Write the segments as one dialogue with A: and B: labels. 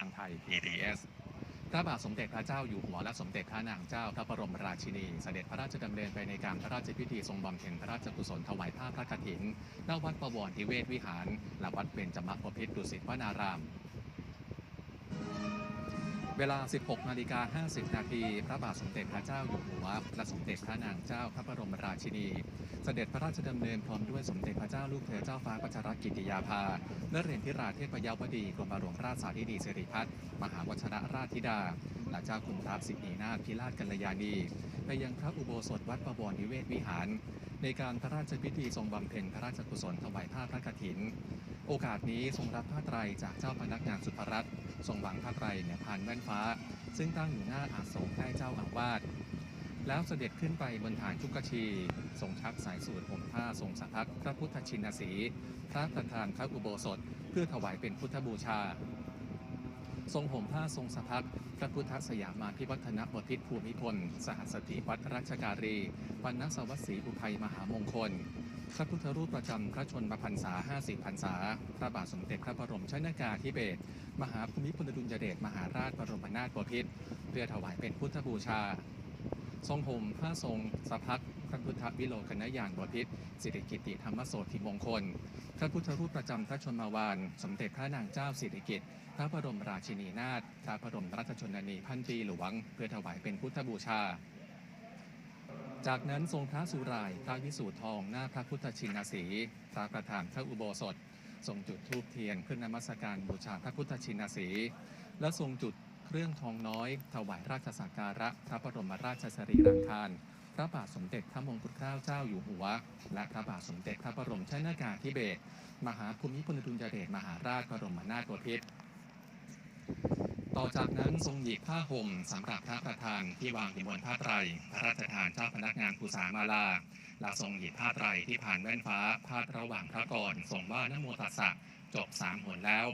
A: ทางไทย PDS พระบาทสมเด็จพระเจ้าอยู่หัวและสมเด็จพระนางเจ้าพระบรมราชินีเสด็จพระราชดำเนินไปในการพระราชพิธีทรงบำเพ็ญพระราชกุศลถวายผ้าพระกฐินณวัดประวรนิเวศวิหาร และวัดเบญจมบพิตรดุสิตวนาราม เวลา 16 นาฬิกา 50 นาที พระบาทสมเด็จพระเจ้าอยู่หัว และสมเด็จพระนางเจ้าพระบรมราชินี เสด็จพระราชดำเนินพร้อมด้วยสมเด็จพระเจ้าลูกเธอเจ้าฟ้าประชรกิติยาภาเนรเรนทิราเทพเยาวดีกรมหลวงราชสาธินีสิริพัฒน์มหาวชรราชธิดา และเจ้าคุณพระสิทธินาถพิราชกัลยาณีไปยังพระอุโบสถวัดประวรนิเวศวิหาร ในการพระราชพิธีทรงบำเพ็ญพระราชกุศลถวายผ้าพระกฐิน โอกาสนี้ทรงรับผ้าไตรจากเจ้าพนักงานสุภรัตน์ทรงวางผ้าไตรเหนือพานแว่นฟ้า ซึ่งตั้งอยู่หน้าอาสมใกล้เจ้าอาวาสแล้วเสด็จขึ้นไปบนฐานชุกชีทรงชักสายสูตรห่มผ้าทรงสะพัดพระพุทธชินสี พระประธานพระอุโบสถ เพื่อถวายเป็นพุทธบูชา ทรงห่มผ้าทรงสะพัดพระพุทธสยามาพิวัฒนบพิตรภูมิพล สหัสติวัดราชการีวันนสวัสสีอุทัยมหามงคล พระพุทธรูปประจำพระชนมพรรษา 50 พรรษา พระบาทสมเด็จพระบรมชนากาธิเบศรมหาภูมิพลอดุลยเดชมหาราชบรมนาถบพิตรเพื่อถวายเป็นพุทธบูชา ทรงห่มผ้าทรงสะพัด พระพุทธวิโลกนยานบพิตรสิริกิติธรรมโสธิมงคล พระพุทธรูปประจำพระชนมวานสมเด็จพระนางเจ้าสิริกิติ์พระบรมราชินีนาถพระบรมราชชนนีพันปีหลวง เพื่อถวายเป็นพุทธบูชา จากนั้นทรงพระสุรายพระวิสูตรทองหน้าพระพุทธชินสีพระประธานพระอุโบสถทรงจุดธูปเทียนเพื่อนมัสการบูชาพระพุทธชินสี และทรงจุดเครื่องทองน้อย ถวายราชสักการะพระบรมราชสรีรังคาร พระบาทสมเด็จพระมงกุฎเกล้าเจ้าอยู่หัว และพระบาทสมเด็จพระบรมชนากาธิเบศรมหาภูมิพลอดุลยเดชมหาราชบรมนาถบพิตร ต่อจากนั้นทรงหยิบผ้าห่มสำหรับพระประธานที่วางอยู่บนผ้าไตรพระราชทานเจ้าพนักงานภูษามาลาและทรงหยิบผ้าไตรที่ผ่านแว่นฟ้าพาดระหว่างพระกรทรงว่านโมตัสสะจบสามหนแล้ว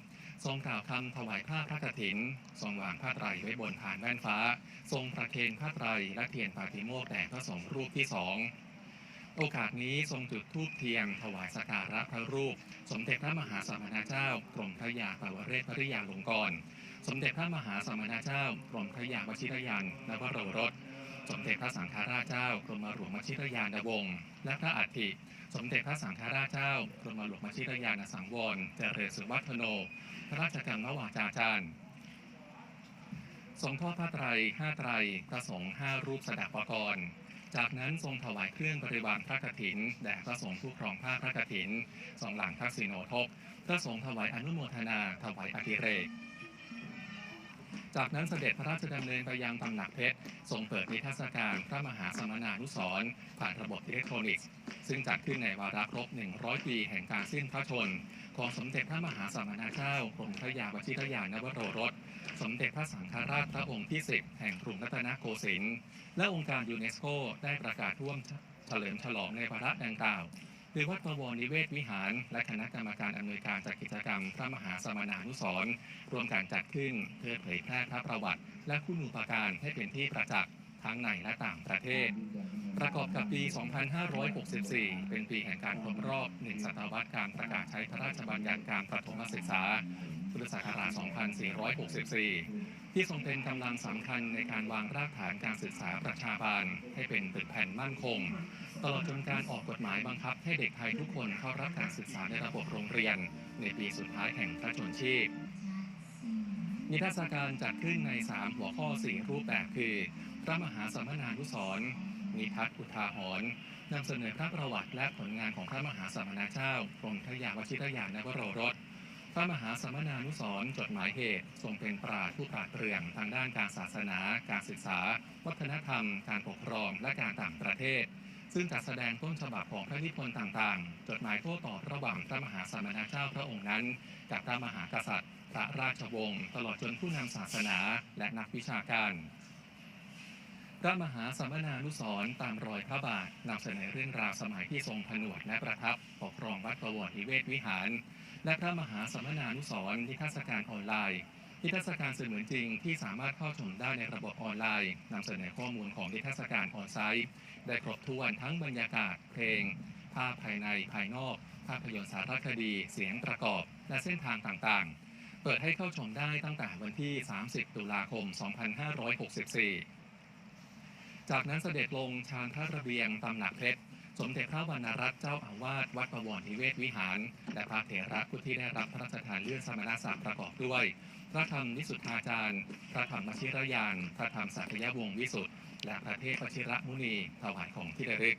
A: ทรงกล่าวคำถวายผ้าพระกฐิน ทรงวางผ้าไตรไว้บนผ่านแว่นฟ้า ทรงประเคนผ้าไตรและเทียนปาติโมกแด่พระสงฆ์รูปที่สองโอกาสนี้ทรงจุดธูปเทียนถวายสักการะพระรูป สมเด็จพระมหาสมณเจ้ากรมพระยาปวเรศพริยาลงกร สมเด็จพระมหาสมณเจ้ากรมพระยาวชิรยานนวโรรส สมเด็จพระสังฆราชเจ้ากรมหลวงวชิรยานวงศ์และพระอัฐิสมเด็จพระสังฆราชเจ้ากรมหลวงวชิรยานสังวรเจริญสุวัฒโน พระราชกรรมวาจาจารย์ทรงทอดผ้าไตรห้าไตรพระสงฆ์ห้ารูปสดับปกรณ์ จากนั้นทรงถวายเครื่องบริวารพระกฐินแด่พระสงฆ์ผู้ครองผ้าพระกฐินสองหลังทักษิโนทกพระสงฆ์ถวายอนุโมทนาถวายอภิเรก จากนั้นเสด็จพระราชดำเนินไปยังตำหนักเพชรทรงเปิดนิทรรศการพระมหาสมณานุสรณ์ผ่านระบบอิเล็กทรอนิกส์ ซึ่งจัดขึ้นในวาระครบ 100 ปีแห่งการสิ้นพระชน ของสมเด็จพระมหาสมณเจ้ากรมพระยาวชิรยานวโรรส สมเด็จพระสังฆราชพระองค์ที่ 10 แห่งกรุงรัตนโกสินทร์และองค์การยูเนสโกได้ประกาศร่วมเฉลิมฉลองในวาระดังกล่าว โดยวัดประวรนิเวศวิหาร และคณะกรรมการอำนวยการจัดกิจกรรมพระมหาสมณานุสรร่วมกันจัดขึ้น เพื่อเผยแพร่พระประวัติ และคุณูปการให้เป็นที่ประจักษ์ทั้งในและต่างประเทศ ประกอบกับปี 2564 เป็นปีแห่งการครบรอบหนึ่งศตวรรษการประกาศใช้พระราชบัญญัติการประถมศึกษาพุทธศักราช 2464 ที่ทรงเป็นกำลังสำคัญในการวางรากฐานการศึกษาประชาบาลให้เป็นตึกแผ่นมั่นคง ตลอดจนการออกกฎหมายบังคับให้เด็กไทยทุกคนเข้ารับการศึกษาในระบบโรงเรียน ในปีสุดท้ายแห่งพระชนชีพนิทรรศการจัดขึ้นใน 3 หัวข้อ4รูปแบบคือ พระมหาสมณานุสรณ์นิทัศน์อุทาหรณ์นำเสนอพระประวัติและผลงานของพระมหาสมณเจ้ากรมพระยาวชิรยานนวโรรสพระมหาสมณานุสรณ์จดหมายเหตุทรงเป็นปราชญ์ผู้ปราดเปรื่องทางด้านการศาสนา การศึกษา วัฒนธรรม การปกครองและการต่างประเทศ ซึ่งจัดแสดงต้นฉบับของพระนิพนธ์ต่างๆ จดหมายโต้ตอบระหว่างพระมหาสมณเจ้าพระองค์นั้น กับพระมหากษัตริย์ พระราชวงศ์ตลอดจนผู้นำศาสนาและนักวิชาการ พระมหาสมณานุสร์ตามรอยพระบาทนำเสนอเรื่องราวสมัยที่ทรงผนวดและประทับปกครองวัดประวรนิเวศวิหาร และพระมหาสมณานุสร์นิทรรศการออนไลน์ นิทรรศการเสมือนจริงที่สามารถเข้าชมได้ในระบบออนไลน์นำเสนอข้อมูลของนิทรรศการออนไซต์ ได้ครบถ้วนทั้งบรรยากาศเพลง ภาพภายในภายนอก ภาพยนตร์สารคดี เสียงประกอบ และเส้นทางต่างๆ เปิดให้เข้าชมได้ตั้งแต่วันที่ 30 ตุลาคม 2564 จากนั้นเสด็จลงชานพระระเบียงตำหนักเพชร สมเด็จพระวรรณรัตน์เจ้าอาวาสวัดประวรนิเวศวิหาร และพระเถระผู้ที่ได้รับพระราชทานเลื่อนสมณศักดิ์ประกอบด้วย พระธรรมนิสุทธาจารย์ พระธรรมชิรยาน พระธรรมสักยวงวิสุทธ์และพระเทพชิระมุนีถวายของที่ระลึก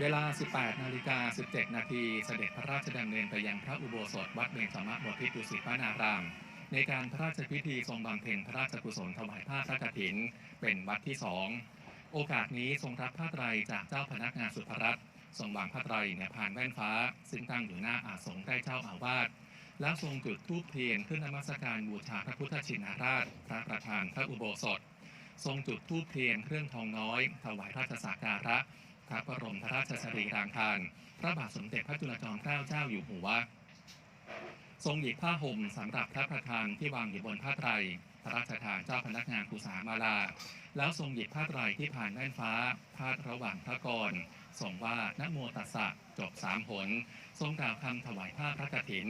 A: เวลา 18 นาฬิกา 17 นาที เสด็จพระราชดำเนินไปยังพระอุโบสถวัดเบญจมบพิตรดุสิตวนาราม ในการพระราชพิธีทรงบำเพ็ญพระราชกุศลถวายผ้าพระกฐิน เป็นวัดที่สองโอกาสนี้ทรงรับผ้าไตรจากเจ้าพนักงานสุภรัตน์ทรงวางผ้าไตรในผ่านแว่นฟ้า ซึ่งตั้งอยู่หน้าอาสมใกล้เจ้าอาวาสแล้วทรงจุดธูปเทียนขึ้นนมัสการบูชาพระพุทธชินราช พระประธานพระอุโบสถ ทรงจุดธูปเทียนเครื่องทองน้อย ถวายราชสักการะพระบรมพระราชสรีรางคาร พระบาทสมเด็จพระจุลจอมเกล้าเจ้าอยู่หัว ทรงหยิบผ้าห่มสำหรับพระประธานที่วางอยู่บนผ้าไตรพระราชทานเจ้าพนักงานกุสามาลา แล้วทรงหยิบผ้าไตรที่ผ่านแว่นฟ้าพาดระหว่างพระกรทรงว่านโมตัสสะจบสามผลทรงกล่าวคำถวายผ้าพระกฐิน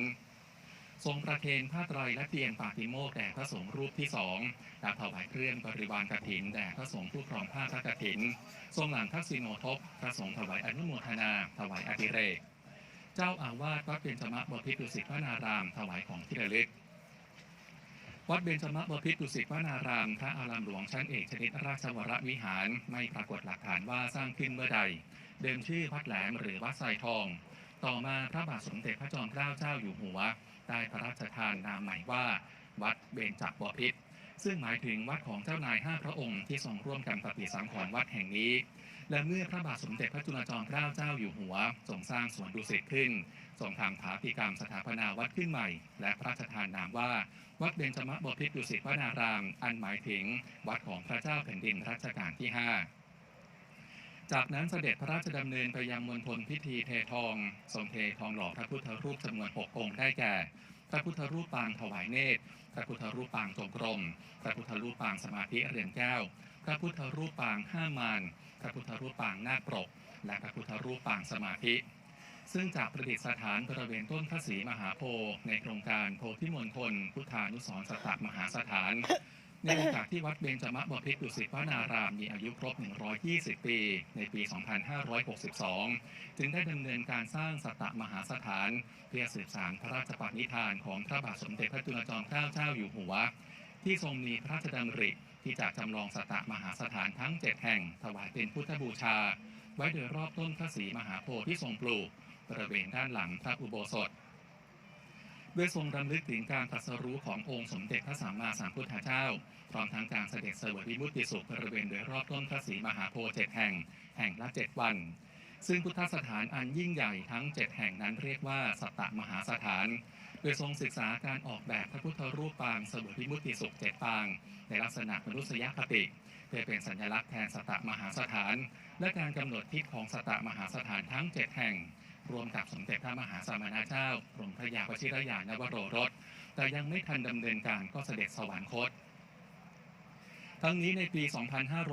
A: ทรงประเคนผ้าไตรและเตียนปาติโมกแด่พระสงฆ์รูปที่สองและถวายเครื่องบริวารกฐินแด่พระสงฆ์ผู้ครองผ้าพระกฐิน ทรงหลังทักษิโนทกพระสงฆ์ถวายอนุโมทนา ถวายอดิเรก เจ้าอาวาสวัดเบญจมบพิตรดุสิตวนาราม ถวายของที่ระลึก วัดเบญจมบพิตรดุสิตวนาราม พระอารามหลวงชั้นเอกชนิดราชวรวิหาร ไม่ปรากฏหลักฐานว่าสร้างขึ้นเมื่อใด เดิมชื่อวัดแหลมหรือวัดไซทอง ต่อมาพระบาทสมเด็จพระจอมเกล้าเจ้าอยู่หัว ได้พระราชทานนามใหม่ว่า วัดเบญจบพิตร ซึ่งหมายถึงวัดของเจ้านายห้าพระองค์ที่ทรงร่วมกันปฏิสังขรณ์วัดแห่งนี้ และเมื่อพระบาทสมเด็จพระจุลจอมเกล้าเจ้าอยู่หัวทรงสร้างสวนดุสิตขึ้นทรงทำถาปิกรรมสถาปนาวัดขึ้นใหม่ และพระราชทานนามว่า วัดเบญจมบพิตรดุสิตวนาราม อันหมายถึงวัดของพระเจ้าแผ่นดินรัชกาลที่ 5จากนั้นเสด็จพระราชดำเนินไปยังมณฑลพิธีเททองทรงเททองหล่อพระพุทธรูปจำนวน6องค์ได้แก่ พระพุทธรูปปางถวายเนตร พระพุทธรูปปางจงกรม พระพุทธรูปปางสมาธิเรือนแก้ว พระพุทธรูปปางห้ามานพระพุทธรูปปางนาคปรก และพระพุทธรูปปางสมาธิ ซึ่งจากประดิษฐานบริเวณต้นพระศรีมหาโพธิ์ในโครงการโพธิมณฑลพุทธานุสรสถามหาสถาน ในโอกาสที่วัดเบญจมบพิตรดุสิตวนารามมีอายุครบ 120 ปี ในปี 2562 จึงได้ดำเนินการสร้างสตมหาสถาน เพื่อสืบสานพระราชปณิธานของพระบาทสมเด็จพระจุลจอมเกล้าเจ้าอยู่หัว ที่ทรงมีพระราชดำริที่จะจำลองสตมหาสถานทั้ง 7 แห่ง ถวายเป็นพุทธบูชา ไว้โดยรอบต้นพระศรีมหาโพธิ์ที่ทรงปลูกบริเวณด้านหลังพระอุโบสถ ด้วยทรงรำลึกถึงการตรัสรู้ขององค์สมเด็จพระสัมมาสัมพุทธเจ้า พร้อมทั้งการเสด็จเสวยวิมุตติสุขบริเวณโดยรอบต้นพระศรีมหาโพธิ์เจ็ดแห่ง แห่งละเจ็ดวัน ซึ่งพุทธสถานอันยิ่งใหญ่ทั้งเจ็ดแห่งนั้นเรียกว่าสัตตมหาสถาน โดยทรงศึกษาการออกแบบพระพุทธรูปปางเสวยวิมุตติสุขเจ็ดปาง ในลักษณะมนุษยคติเพื่อเป็นสัญลักษณ์แทนสัตตมหาสถาน และการกำหนดทิศของสัตตมหาสถานทั้งเจ็ดแห่ง รวมกับสมเด็จพระมหาสมณเจ้ากรมพระยาวชิรยานวโรรส แต่ยังไม่ทันดำเนินการก็เสด็จสวรรคต ทั้งนี้ในปี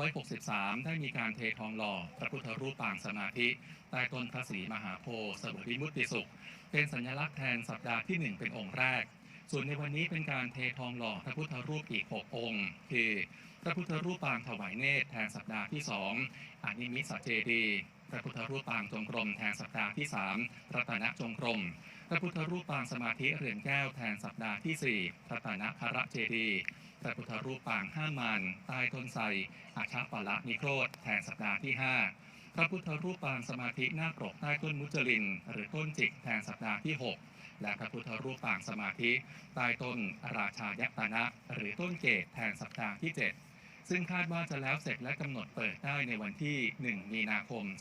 A: 2563 ได้มีการเททองหล่อพระพุทธรูปปางสมาธิใต้ต้นพระศรีมหาโพธิ์สวยวิมุตติสุข เป็นสัญลักษณ์แทนสัปดาห์ที่หนึ่งเป็นองค์แรกส่วนในวันนี้เป็นการเททองหล่อพระพุทธรูปอีก 6 องค์ คือ พระพุทธรูปปางถวายเนตรแทนสัปดาห์ที่สองอานิมิตสัจเจดี พระพุทธรูปปางจงกรมแทนสัปดาห์ที่สามรัตนจงกรม พระพุทธรูปปางสมาธิเรือนแก้วแทนสัปดาห์ที่สี่รัตนคระเจดีย์พระพุทธรูปปางห้ามันใต้ต้นไทรอาชาปละนิโครธแทนสัปดาห์ที่ห้าพระพุทธรูปปางสมาธิหน้าปรกใต้ต้นมุจลิน หรือต้นจิกแทนสัปดาห์ที่หกและพระพุทธรูปปางสมาธิใต้ต้นราชายตนะ หรือต้นเกตแทนสัปดาห์ที่ 7 ซึ่งคาดว่าจะแล้วเสร็จและกำหนดเปิดได้ในวันที่ 1 มีนาคม 2565